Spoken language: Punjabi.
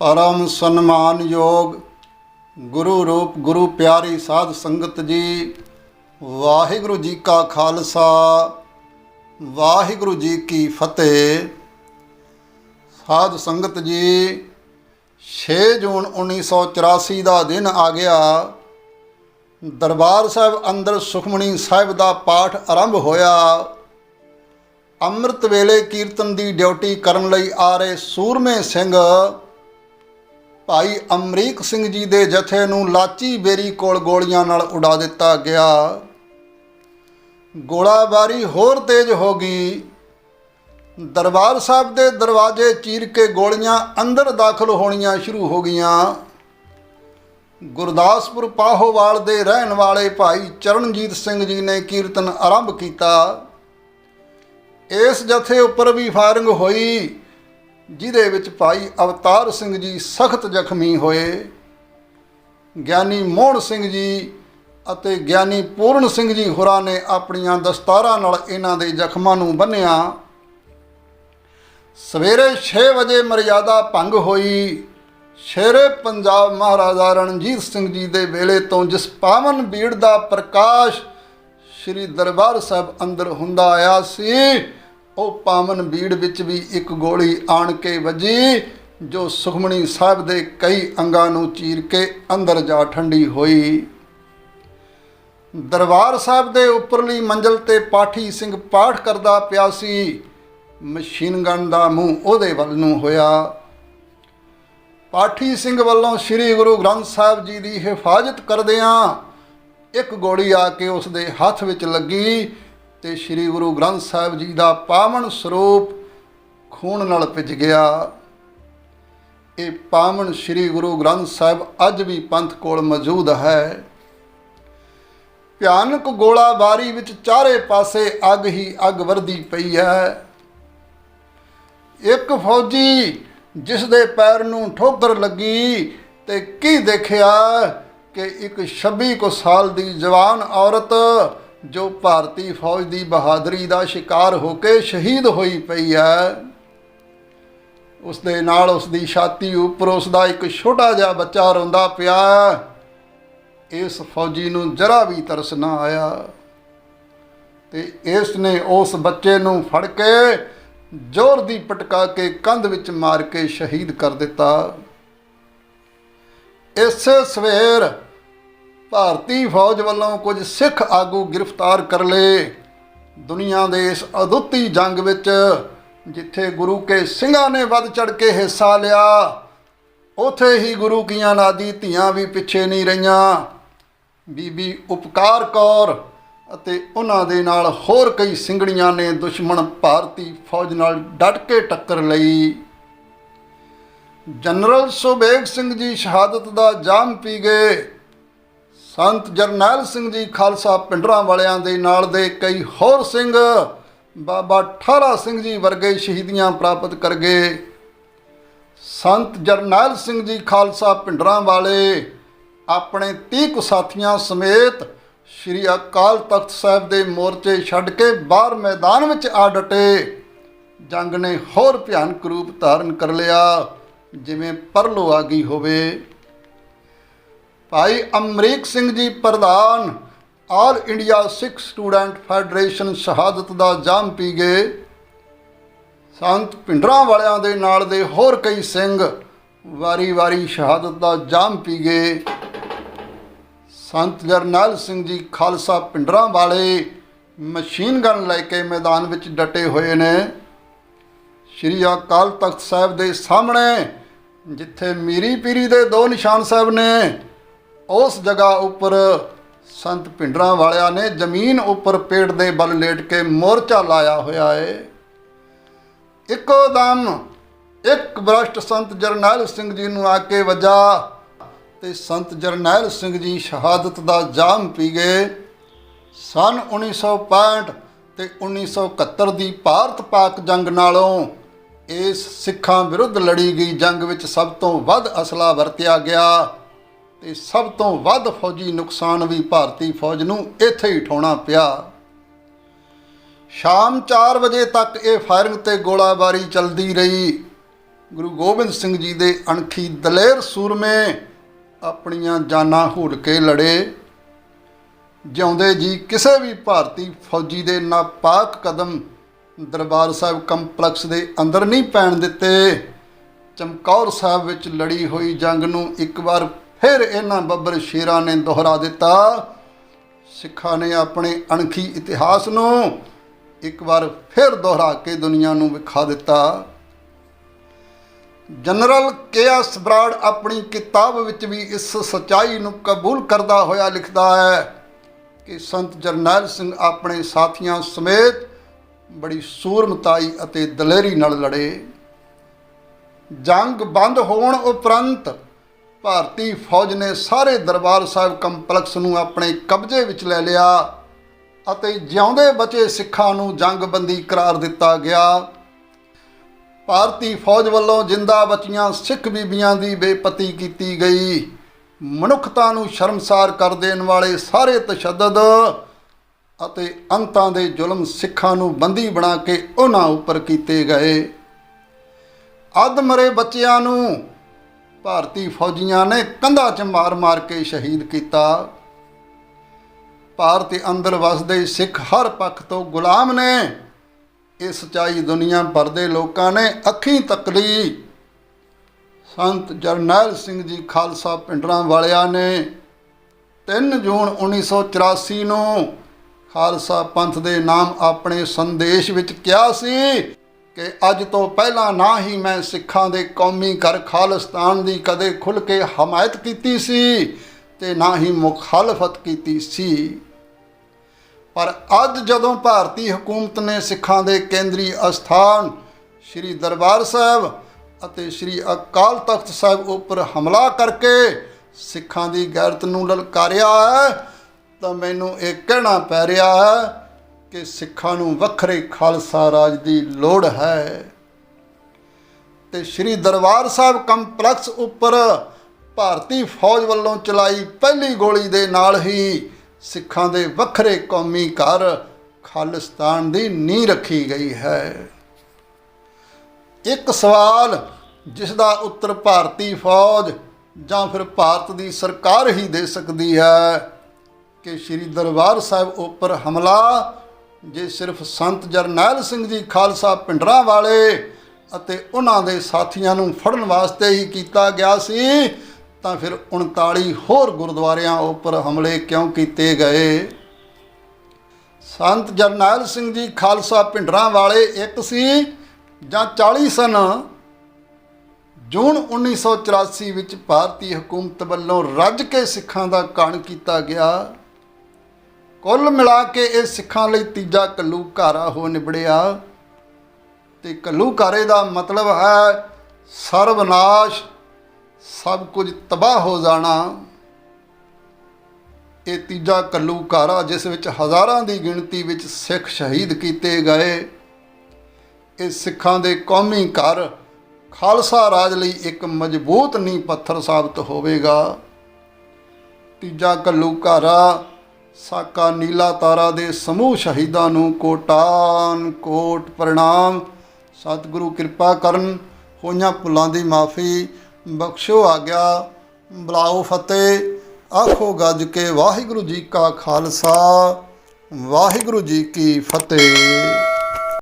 ਪਰਮ ਸਨਮਾਨਯੋਗ ਗੁਰੂ ਰੂਪ, ਗੁਰੂ ਪਿਆਰੀ ਸਾਧ ਸੰਗਤ ਜੀ, ਵਾਹਿਗੁਰੂ ਜੀ ਕਾ ਖਾਲਸਾ, ਵਾਹਿਗੁਰੂ ਜੀ ਕੀ ਫਤਿਹ। ਸਾਧ ਸੰਗਤ ਜੀ 6 ਜੂਨ 1984 ਦਾ ਦਿਨ ਆ ਗਿਆ। ਦਰਬਾਰ ਸਾਹਿਬ ਅੰਦਰ ਸੁਖਮਣੀ ਸਾਹਿਬ ਦਾ ਪਾਠ ਆਰੰਭ ਹੋਇਆ। ਅੰਮ੍ਰਿਤ ਵੇਲੇ ਕੀਰਤਨ ਦੀ ਡਿਊਟੀ ਕਰਨ ਲਈ ਆ ਰਹੇ ਸੂਰਮੇ ਸਿੰਘ ਭਾਈ ਅਮਰੀਕ ਸਿੰਘ ਜੀ ਦੇ ਜਥੇ ਨੂੰ ਲਾਚੀ ਬੇਰੀ ਕੋਲ ਗੋਲੀਆਂ ਨਾਲ ਉਡਾ ਦਿੱਤਾ ਗਿਆ। ਗੋਲਾਬਾਰੀ ਹੋਰ ਤੇਜ਼ ਹੋ ਗਈ। ਦਰਬਾਰ ਸਾਹਿਬ ਦੇ ਦਰਵਾਜ਼ੇ ਚੀਰ ਕੇ ਗੋਲੀਆਂ ਅੰਦਰ ਦਾਖਲ ਹੋਣੀਆਂ ਸ਼ੁਰੂ ਹੋ ਗਈਆਂ। ਗੁਰਦਾਸਪੁਰ ਪਾਹੋਵਾਲ ਦੇ ਰਹਿਣ ਵਾਲੇ ਭਾਈ ਚਰਨਜੀਤ ਸਿੰਘ ਜੀ ਨੇ ਕੀਰਤਨ ਆਰੰਭ ਕੀਤਾ। ਇਸ ਜਥੇ ਉੱਪਰ ਵੀ ਫਾਇਰਿੰਗ ਹੋਈ। ਜਿਹਦੇ ਵਿੱਚ ਭਾਈ ਅਵਤਾਰ ਸਿੰਘ ਜੀ ਸਖਤ ਜ਼ਖਮੀ ਹੋਏ, ਗਿਆਨੀ ਮੋਹਨ ਸਿੰਘ ਜੀ ਅਤੇ ਗਿਆਨੀ ਪੂਰਨ ਸਿੰਘ ਜੀ ਹੋਰਾਂ ਨੇ ਆਪਣੀਆਂ ਦਸਤਾਰਾਂ ਨਾਲ ਇਹਨਾਂ ਦੇ ਜ਼ਖਮਾਂ ਨੂੰ ਬੰਨਿਆ ਸਵੇਰੇ 6 ਵਜੇ ਮਰਿਆਦਾ ਭੰਗ ਹੋਈ। ਸ਼ੇਰੇ ਪੰਜਾਬ ਮਹਾਰਾਜਾ ਰਣਜੀਤ ਸਿੰਘ ਜੀ ਦੇ ਵੇਲੇ ਤੋਂ ਜਿਸ ਪਾਵਨ ਬੀੜ ਦਾ ਪ੍ਰਕਾਸ਼ ਸ੍ਰੀ ਦਰਬਾਰ ਸਾਹਿਬ ਅੰਦਰ ਹੁੰਦਾ ਆਇਆ ਸੀ ਉਹ ਪਾਵਨ ਬੀੜ ਵਿੱਚ ਵੀ ਇੱਕ ਗੋਲੀ ਆਣ ਕੇ ਵੱਜੀ, ਜੋ ਸੁਖਮਣੀ ਸਾਹਿਬ ਦੇ ਕਈ ਅੰਗਾਂ ਨੂੰ ਚੀਰ ਕੇ ਅੰਦਰ ਜਾ ਠੰਡੀ ਹੋਈ। ਦਰਬਾਰ ਸਾਹਿਬ ਦੇ ਉੱਪਰਲੀ ਮੰਜ਼ਲ ਤੇ ਪਾਠੀ ਸਿੰਘ ਪਾਠ ਕਰਦਾ ਪਿਆ ਸੀ। ਮਸ਼ੀਨ ਗਨ ਦਾ ਮੂੰਹ ਉਹਦੇ ਵੱਲ ਨੂੰ ਹੋਇਆ। ਪਾਠੀ ਸਿੰਘ ਵੱਲੋਂ ਸ੍ਰੀ ਗੁਰੂ ਗ੍ਰੰਥ ਸਾਹਿਬ ਜੀ ਦੀ ਹਿਫਾਜ਼ਤ ਕਰਦਿਆਂ ਇੱਕ ਗੋਲੀ ਆ ਕੇ ਉਸ ਦੇ ਹੱਥ ਵਿੱਚ ਲੱਗੀ। ਤੇ ਸ੍ਰੀ ਗੁਰੂ ਗ੍ਰੰਥ ਸਾਹਿਬ ਜੀ ਦਾ ਪਾਵਨ ਸਰੂਪ ਖੂਨ ਨਾਲ ਭਿੱਜ ਗਿਆ। ਇਹ ਪਾਵਨ ਸ੍ਰੀ ਗੁਰੂ ਗ੍ਰੰਥ ਸਾਹਿਬ ਅੱਜ ਵੀ ਪੰਥ ਕੋਲ ਮੌਜੂਦ ਹੈ। ਭਿਆਨਕ ਗੋਲਾਬਾਰੀ ਵਿੱਚ ਚਾਰੇ ਪਾਸੇ ਅੱਗ ਹੀ ਅੱਗ ਵਰਦੀ ਪਈ ਹੈ। ਇੱਕ ਫੌਜੀ ਜਿਸ ਦੇ ਪੈਰ ਨੂੰ ਠੋਕਰ ਲੱਗੀ ਤੇ ਕੀ ਦੇਖਿਆ ਕਿ ਇੱਕ 26 ਕੁ ਸਾਲ ਦੀ ਜਵਾਨ ਔਰਤ ਜੋ ਭਾਰਤੀ ਫੌਜ ਦੀ ਬਹਾਦਰੀ ਦਾ ਸ਼ਿਕਾਰ ਹੋ ਕੇ ਸ਼ਹੀਦ ਹੋਈ ਪਈ ਹੈ ਉਸ ਦੇ ਨਾਲ ਉਸ ਦੀ ਛਾਤੀ ਉੱਪਰ ਉਸ ਦਾ ਇੱਕ ਛੋਟਾ ਜਿਹਾ ਬੱਚਾ ਰੋਂਦਾ ਪਿਆ। ਇਸ ਫੌਜੀ ਨੂੰ ਜਰਾ ਵੀ ਤਰਸ ਨਾ ਆਇਆ ਤੇ ਇਸ ਨੇ ਉਸ ਬੱਚੇ ਨੂੰ ਫੜ ਕੇ ਜ਼ੋਰ ਦੀ ਪਟਕਾ ਕੇ ਕੰਧ ਵਿੱਚ ਮਾਰ ਕੇ ਸ਼ਹੀਦ ਕਰ ਦਿੱਤਾ। ਇਸੇ ਸਵੇਰ ਭਾਰਤੀ ਫੌਜ ਵੱਲੋਂ ਕੁਝ ਸਿੱਖ ਆਗੂ ਗ੍ਰਿਫਤਾਰ ਕਰ ਲਏ। ਦੁਨੀਆ ਦੇ ਇਸ ਅਦੁੱਤੀ ਜੰਗ ਵਿੱਚ ਜਿੱਥੇ ਗੁਰੂ ਕੇ ਸਿੰਘਾਂ ਨੇ ਵੱਧ ਚੜ ਕੇ ਹਿੱਸਾ ਲਿਆ, ਉਥੇ ਹੀ ਗੁਰੂ ਕੀਆਂ ਨਾਦੀ ਧੀਆਂ ਵੀ ਪਿੱਛੇ ਨਹੀਂ ਰਹੀਆਂ। ਬੀਬੀ ਉਪਕਾਰ ਕੌਰ ਅਤੇ ਉਹਨਾਂ ਦੇ ਨਾਲ ਹੋਰ ਕਈ ਸਿੰਘਣੀਆਂ ਨੇ ਦੁਸ਼ਮਣ ਭਾਰਤੀ ਫੌਜ ਨਾਲ ਡਟ ਕੇ ਟੱਕਰ ਲਈ। ਜਨਰਲ ਸੁਬੇਗ ਸਿੰਘ ਜੀ ਸ਼ਹਾਦਤ ਦਾ ਜਾਮ ਪੀ ਗਏ। ਸੰਤ ਜਰਨੈਲ ਸਿੰਘ ਜੀ ਖਾਲਸਾ ਪਿੰਡਰਾਂ ਵਾਲਿਆਂ ਦੇ ਨਾਲ ਦੇ ਕਈ ਹੋਰ ਸਿੰਘ ਬਾਬਾ ਠਾਰਾ ਸਿੰਘ ਜੀ ਵਰਗੇ ਸ਼ਹੀਦੀਆਂ ਪ੍ਰਾਪਤ ਕਰ ਗਏ ਸੰਤ ਜਰਨੈਲ ਸਿੰਘ ਜੀ ਖਾਲਸਾ ਪਿੰਡਰਾਂ ਵਾਲੇ, ਆਪਣੇ 30 ਕੁ ਸਾਥੀਆਂ ਸਮੇਤ ਸ਼੍ਰੀ ਅਕਾਲ ਤਖਤ ਸਾਹਿਬ ਦੇ ਮੋਰਚੇ ਛੱਡ ਕੇ ਬਾਹਰ ਮੈਦਾਨ ਵਿੱਚ ਆ ਡਟੇ। ਜੰਗ ਨੇ ਹੋਰ ਭਿਆਨਕ ਰੂਪ ਧਾਰਨ ਕਰ ਲਿਆ, ਜਿਵੇਂ ਪਰਲੋ ਆ ਗਈ ਹੋਵੇ। ਭਾਈ ਅਮਰੀਕ ਸਿੰਘ ਜੀ ਪ੍ਰਧਾਨ all India Sikh student federation ਸ਼ਹਾਦਤ ਦਾ ਜਾਮ ਪੀ ਗਏ। ਸੰਤ ਪਿੰਡਰਾਂ ਵਾਲਿਆਂ ਦੇ ਨਾਲ ਦੇ ਹੋਰ ਕਈ ਸਿੰਘ ਵਾਰੀ-ਵਾਰੀ ਸ਼ਹਾਦਤ ਦਾ ਜਾਮ ਪੀ ਗਏ। ਸੰਤ ਜਰਨੈਲ ਸਿੰਘ ਜੀ ਖਾਲਸਾ ਪਿੰਡਰਾਂ ਵਾਲੇ ਮਸ਼ੀਨ ਗਨ ਲੈ ਕੇ ਮੈਦਾਨ ਵਿੱਚ ਡਟੇ ਹੋਏ ਨੇ। ਸ਼੍ਰੀ ਅਕਾਲ ਤਖਤ ਸਾਹਿਬ ਦੇ ਸਾਹਮਣੇ, ਜਿੱਥੇ ਮੀਰੀ ਪੀਰੀ ਦੇ ਦੋ ਨਿਸ਼ਾਨ ਸਾਹਿਬ ਨੇ ਉਸ ਜਗ੍ਹਾ ਉੱਪਰ ਸੰਤ ਭਿੰਡਰਾਂ ਵਾਲਿਆਂ ਨੇ ਜ਼ਮੀਨ ਉੱਪਰ ਪੇੜ ਦੇ ਬਲ ਲੇਟ ਕੇ ਮੋਰਚਾ ਲਾਇਆ ਹੋਇਆ ਏ। ਇੱਕੋ ਦਮ ਇੱਕ ਬ੍ਰਸ਼ਟ ਸੰਤ ਜਰਨੈਲ ਸਿੰਘ ਜੀ ਨੂੰ ਆ ਕੇ ਵਜਾ ਤੇ ਸੰਤ ਜਰਨੈਲ ਸਿੰਘ ਜੀ ਸ਼ਹਾਦਤ ਦਾ ਜਾਮ ਪੀ ਗਏ। ਸਨ 1965 ਤੇ 1971 ਦੀ ਭਾਰਤ ਪਾਕ ਜੰਗ ਨਾਲੋਂ ਇਸ ਸਿੱਖਾਂ ਵਿਰੁੱਧ ਲੜੀ ਗਈ ਜੰਗ ਵਿੱਚ ਸਭ ਤੋਂ ਵੱਧ ਅਸਲਾ ਵਰਤਿਆ ਗਿਆ। ਤੇ ਸਭ ਤੋਂ ਵੱਧ ਫੌਜੀ ਨੁਕਸਾਨ ਵੀ ਭਾਰਤੀ ਫੌਜ ਨੂੰ ਇੱਥੇ ਹੀ ਠਾਉਣਾ ਪਿਆ। ਸ਼ਾਮ 4 ਵਜੇ ਤੱਕ ਇਹ ਫਾਇਰਿੰਗ ਤੇ ਗੋਲਾਬਾਰੀ ਚੱਲਦੀ ਰਹੀ। ਗੁਰੂ ਗੋਬਿੰਦ ਸਿੰਘ ਜੀ ਦੇ ਅਣਖੀ ਦਲੇਰ ਸੂਰਮੇ ਆਪਣੀਆਂ ਜਾਨਾਂ ਹੂਲ ਕੇ ਲੜੇ। ਜਿਉਂਦੇ ਜੀ ਕਿਸੇ ਵੀ ਭਾਰਤੀ ਫੌਜੀ ਦੇ ਨਾਪਾਕ ਕਦਮ ਦਰਬਾਰ ਸਾਹਿਬ ਕੰਪਲੈਕਸ ਦੇ ਅੰਦਰ ਨਹੀਂ ਪੈਣ ਦਿੱਤੇ। ਚਮਕੌਰ ਸਾਹਿਬ ਵਿੱਚ ਲੜੀ ਹੋਈ ਜੰਗ ਨੂੰ ਇੱਕ ਵਾਰ ਫਿਰ ਇਹਨਾਂ ਬੱਬਰ ਸ਼ੇਰਾਂ ਨੇ ਦੁਹਰਾ ਦਿੱਤਾ ਸਿੱਖਾਂ ਨੇ ਆਪਣੇ ਅਣਖੀ ਇਤਿਹਾਸ ਨੂੰ ਇੱਕ ਵਾਰ ਫਿਰ ਦੁਹਰਾ ਕੇ ਦੁਨੀਆ ਨੂੰ ਵਿਖਾ ਦਿੱਤਾ ਜਨਰਲ ਕੇ.ਐਸ. ਬਰਾੜ ਆਪਣੀ ਕਿਤਾਬ ਵਿੱਚ ਵੀ ਇਸ ਸਚਾਈ ਨੂੰ ਕਬੂਲ ਕਰਦਾ ਹੋਇਆ ਲਿਖਦਾ ਹੈ ਕਿ ਸੰਤ ਜਰਨੈਲ ਸਿੰਘ ਆਪਣੇ ਸਾਥੀਆਂ ਸਮੇਤ ਬੜੀ ਸੂਰਮਤਾਈ ਅਤੇ ਦਲੇਰੀ ਨਾਲ ਲੜੇ ਜੰਗ ਬੰਦ ਹੋਣ ਉਪਰੰਤ ਭਾਰਤੀ ਫੌਜ ਨੇ ਸਾਰੇ ਦਰਬਾਰ ਸਾਹਿਬ ਕੰਪਲੈਕਸ ਨੂੰ ਆਪਣੇ ਕਬਜ਼ੇ ਵਿੱਚ ਲੈ ਲਿਆ ਅਤੇ ਜਿਉਂਦੇ ਬਚੇ ਸਿੱਖਾਂ ਨੂੰ ਜੰਗਬੰਦੀ ਕਰਾਰ ਦਿੱਤਾ ਗਿਆ। ਭਾਰਤੀ ਫੌਜ ਵੱਲੋਂ ਜਿੰਦਾ ਬਚੀਆਂ ਸਿੱਖ ਬੀਬੀਆਂ ਦੀ ਬੇਪਤੀ ਕੀਤੀ ਗਈ। ਮਨੁੱਖਤਾ ਨੂੰ ਸ਼ਰਮਸਾਰ ਕਰ ਦੇਣ ਵਾਲੇ ਸਾਰੇ ਤਸ਼ੱਦਦ ਅਤੇ ਅੰਤਾਂ ਦੇ ਜ਼ੁਲਮ ਸਿੱਖਾਂ ਨੂੰ ਬੰਦੀ ਬਣਾ ਕੇ ਉਹਨਾਂ ਉੱਪਰ ਕੀਤੇ ਗਏ। ਅੱਧ ਮਰੇ ਬੱਚਿਆਂ ਨੂੰ ਭਾਰਤੀ ਫੌਜੀਆਂ ਨੇ ਕੰਧਾਂ 'ਚ ਮਾਰ-ਮਾਰ ਕੇ ਸ਼ਹੀਦ ਕੀਤਾ। ਭਾਰਤ ਦੇ ਅੰਦਰ ਵਸਦੇ ਸਿੱਖ ਹਰ ਪੱਖ ਤੋਂ ਗੁਲਾਮ ਨੇ। ਇਹ ਸਚਾਈ ਦੁਨੀਆ ਭਰ ਦੇ ਲੋਕਾਂ ਨੇ ਅੱਖੀਂ ਤੱਕਲੀ ਸੰਤ ਜਰਨੈਲ ਸਿੰਘ ਜੀ ਖਾਲਸਾ ਪਿੰਡਰਾਂ ਵਾਲਿਆਂ ਨੇ 3 ਜੂਨ 1984 ਨੂੰ ਖਾਲਸਾ ਪੰਥ ਦੇ ਨਾਮ ਆਪਣੇ ਸੰਦੇਸ਼ ਵਿੱਚ ਕਿਹਾ ਸੀ ਕਿ ਅੱਜ ਤੋਂ ਪਹਿਲਾਂ ਨਾ ਹੀ ਮੈਂ ਸਿੱਖਾਂ ਦੇ ਕੌਮੀ ਘਰ ਖਾਲਸਤਾਨ ਦੀ ਕਦੇ ਖੁੱਲ੍ਹ ਕੇ ਹਮਾਇਤ ਕੀਤੀ ਸੀ ਤੇ ਨਾ ਹੀ ਮੁਖਾਲਫਤ ਕੀਤੀ ਸੀ। ਪਰ ਅੱਜ ਜਦੋਂ ਭਾਰਤੀ ਹਕੂਮਤ ਨੇ ਸਿੱਖਾਂ ਦੇ ਕੇਂਦਰੀ ਅਸਥਾਨ ਸ੍ਰੀ ਦਰਬਾਰ ਸਾਹਿਬ ਅਤੇ ਸ੍ਰੀ ਅਕਾਲ ਤਖਤ ਸਾਹਿਬ ਉੱਪਰ ਹਮਲਾ ਕਰਕੇ ਸਿੱਖਾਂ ਦੀ ਗੈਰਤ ਨੂੰ ਲਲਕਾਰਿਆ ਹੈ, ਤਾਂ ਮੈਨੂੰ ਇਹ ਕਹਿਣਾ ਪੈ ਰਿਹਾ ਹੈ ਕਿ ਸਿੱਖਾਂ ਨੂੰ ਵੱਖਰੇ ਖਾਲਸਾ ਰਾਜ ਦੀ ਲੋੜ ਹੈ। ਤੇ ਸ੍ਰੀ ਦਰਬਾਰ ਸਾਹਿਬ ਕੰਪਲੈਕਸ ਉੱਪਰ ਭਾਰਤੀ ਫੌਜ ਵੱਲੋਂ ਚਲਾਈ ਪਹਿਲੀ ਗੋਲੀ ਦੇ ਨਾਲ ਹੀ ਸਿੱਖਾਂ ਦੇ ਵੱਖਰੇ ਕੌਮੀ ਘਰ ਖਾਲਿਸਤਾਨ ਦੀ ਨੀਂਹ ਰੱਖੀ ਗਈ ਹੈ। ਇੱਕ ਸਵਾਲ ਜਿਸ ਦਾ ਉੱਤਰ ਭਾਰਤੀ ਫੌਜ ਜਾਂ ਫਿਰ ਭਾਰਤ ਦੀ ਸਰਕਾਰ ਹੀ ਦੇ ਸਕਦੀ ਹੈ ਕਿ ਸ੍ਰੀ ਦਰਬਾਰ ਸਾਹਿਬ ਉੱਪਰ ਹਮਲਾ ਜੇ ਸਿਰਫ ਸੰਤ ਜਰਨੈਲ ਸਿੰਘ ਜੀ ਖਾਲਸਾ ਪਿੰਡਰਾਂ ਵਾਲੇ ਅਤੇ ਉਹਨਾਂ ਦੇ ਸਾਥੀਆਂ ਨੂੰ ਫੜਨ ਵਾਸਤੇ ਹੀ ਕੀਤਾ ਗਿਆ ਸੀ, ਤਾਂ ਫਿਰ 39 ਹੋਰ ਗੁਰਦੁਆਰਿਆਂ ਉੱਪਰ ਹਮਲੇ ਕਿਉਂ ਕੀਤੇ ਗਏ? ਸੰਤ ਜਰਨੈਲ ਸਿੰਘ ਜੀ ਖਾਲਸਾ ਪਿੰਡਰਾਂ ਵਾਲੇ ਇੱਕ ਸੀ ਜਾਂ 40 ਸਨ? ਜੂਨ 1984 ਵਿੱਚ ਭਾਰਤੀ ਹਕੂਮਤ ਵੱਲੋਂ ਰੱਜ ਕੇ ਸਿੱਖਾਂ ਦਾ ਕਾਣ ਕੀਤਾ ਗਿਆ। ਕੁੱਲ ਮਿਲਾ ਕੇ ਇਹ ਸਿੱਖਾਂ ਲਈ ਤੀਜਾ ਘੱਲੂਘਾਰਾ ਹੋ ਨਿਬੜਿਆ। ਤੇ ਘੱਲੂਘਾਰੇ ਦਾ ਮਤਲਬ ਹੈ ਸਰਵਨਾਸ਼, ਸਭ ਕੁਝ ਤਬਾਹ ਹੋ ਜਾਣਾ। ਇਹ ਤੀਜਾ ਘੱਲੂਘਾਰਾ ਜਿਸ ਵਿੱਚ ਹਜ਼ਾਰਾਂ ਦੀ ਗਿਣਤੀ ਵਿੱਚ ਸਿੱਖ ਸ਼ਹੀਦ ਕੀਤੇ ਗਏ। ਇਹ ਸਿੱਖਾਂ ਦੇ ਕੌਮੀ ਘਰ ਖਾਲਸਾ ਰਾਜ ਲਈ ਇੱਕ ਮਜ਼ਬੂਤ ਨੀਂਹ ਪੱਥਰ ਸਾਬਤ ਹੋਵੇਗਾ। ਤੀਜਾ ਘੱਲੂਘਾਰਾ ਸਾਕਾ ਨੀਲਾ ਤਾਰਾ ਦੇ ਸਮੂਹ ਸ਼ਹੀਦਾਂ ਨੂੰ ਕੋਟਾਨ ਕੋਟ ਪ੍ਰਣਾਮ। ਸਤਿਗੁਰੂ ਕਿਰਪਾ ਕਰਨ, ਹੋਈਆਂ ਭੁੱਲਾਂ ਦੀ ਮਾਫੀ ਬਖਸ਼ੋ ਆਗਿਆ। ਬੁਲਾਓ ਫਤਿਹ, ਆਖੋ ਗੱਜ ਕੇ ਵਾਹਿਗੁਰੂ ਜੀ ਕਾ ਖਾਲਸਾ, ਵਾਹਿਗੁਰੂ ਜੀ ਕੀ ਫਤਿਹ।